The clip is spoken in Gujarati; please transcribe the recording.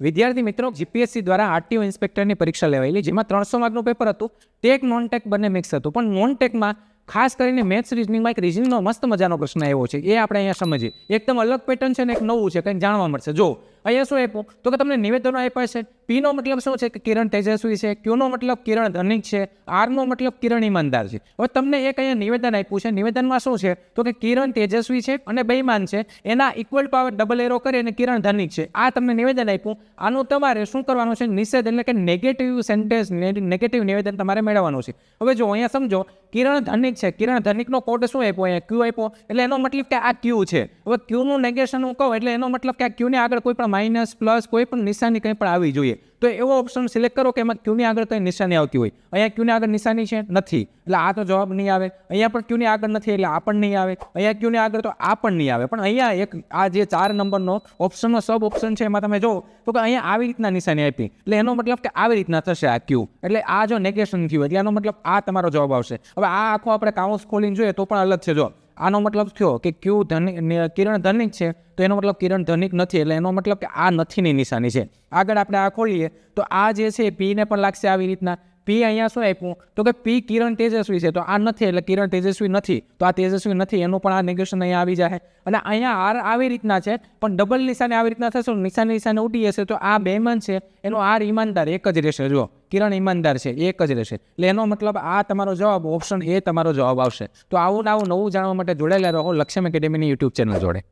વિદ્યાર્થી મિત્રો જીપીએસસી દ્વારા આરટીઓ ઇન્સ્પેક્ટરની પરીક્ષા લેવાયેલી, જેમાં ત્રણસો માર્કનું પેપર હતું. ટેક નોન ટેક બંને મિક્સ હતું. પણ નોન ટેકમાં ખાસ કરીને મેથ્સ રિઝનિંગમાં એક રિઝનિંગનો મસ્ત મજાનો પ્રશ્ન આવ્યો છે. એ આપણે અહીંયા સમજીએ. એકદમ અલગ પેટર્ન છે ને એક નવું છે, કંઈક જાણવા મળશે. જો અહીંયા શું આપ્યું, તો કે તમને નિવેદનો આપ્યા છે? પીનો મતલબ શું છે? કે કિરણ તેજસ્વી છે ક્યુનો મતલબ કિરણ ધનિક છે આરનો મતલબ કિરણ ઈમાનદાર છે. હવે તમને એક અહીંયા નિવેદન આપ્યું છે. નિવેદનમાં શું છે? તો કે કિરણ તેજસ્વી છે અને બેઈમાન છે. એના ઇક્વલ પાવર ડબલ એરો કરી અને કિરણ ધનિક છે. આ તમને નિવેદન આપ્યું. આનું તમારે શું કરવાનું છે? નિષેધ એટલે કે નેગેટિવ સેન્ટેન્સ નેગેટિવ નિવેદન તમારે મેળવવાનું છે. હવે જો અહીંયા સમજો, કિરણ ધનિક છે. કિરણ ધનિકનો કોડ શું આપ્યો? અહીંયા ક્યુ આપ્યો. એટલે એનો મતલબ કે આ ક્યુ છે. હવે ક્યુનું નેગેશન હું કહું, એટલે એનો મતલબ કે આ ક્યુને આગળ કોઈ પણ માઇનસ પ્લસ કોઈ પણ નિશાની કંઈ પણ આવી જોઈએ. તો એવો ઓપ્શન સિલેક્ટ કરો કે એમાં ક્યુની આગળ કંઈ નિશાની આવતી હોય. અહીંયા ક્યુની આગળ નિશાની છે? નથી. એટલે આ તો જવાબ નહીં આવે. અહીંયા પણ ક્યુની આગળ નથી એટલે આ પણ નહીં આવે. અહીંયા ક્યુની આગળ તો આ પણ નહીં આવે. પણ અહીંયા એક આ જે ચાર નંબરનો ઓપ્શનનો સબ ઓપ્શન છે એમાં તમે જો તો કે અહીંયા આવી રીતના નિશાની આપી. એટલે એનો મતલબ કે આવી રીતના થશે આ ક્યુ. એટલે આ જો નેગેશન થયું એટલે એનો મતલબ આ તમારો જવાબ આવશે. હવે આ આખો આપણે કાઉન્સ ખોલીને જોઈએ તો પણ અલગ છે જો. આનો મતલબ થયો કે ક્યુ ધનિક કિરણ ધનિક છે, તો એનો મતલબ કિરણ ધનિક નથી, એટલે એનો મતલબ કે આ નથીની નિશાની છે. આગળ આપણે આ ખોલીએ, તો આ જે છે પીને પણ લાગશે આવી રીતના. પી અહીંયા શું આપ્યું? તો કે પી કિરણ તેજસ્વી છે. તો આ નથી, એટલે કિરણ તેજસ્વી નથી. તો આ તેજસ્વી નથી, એનું પણ આ નેગેશન અહીંયા આવી જાય અને અહીંયા આર આવી રીતના છે, પણ ડબલ નિશાની આવી રીતના થશે નિશાની નિશાની ઉડી જશે. તો આ બેમન છે, એનો આર ઈમાનદાર એક જ રહેશે. જો કિરણ ઈમાનદાર છે, એક જ રહેશે. એટલે એનો મતલબ આ તમારો જવાબ ઓપ્શન એ તમારો જવાબ આવશે. તો આવું આવું નવું જાણવા માટે જોડાયેલા રહો, લક્ષ્યમ એકેડેમીની યુટ્યુબ ચેનલ જોડે.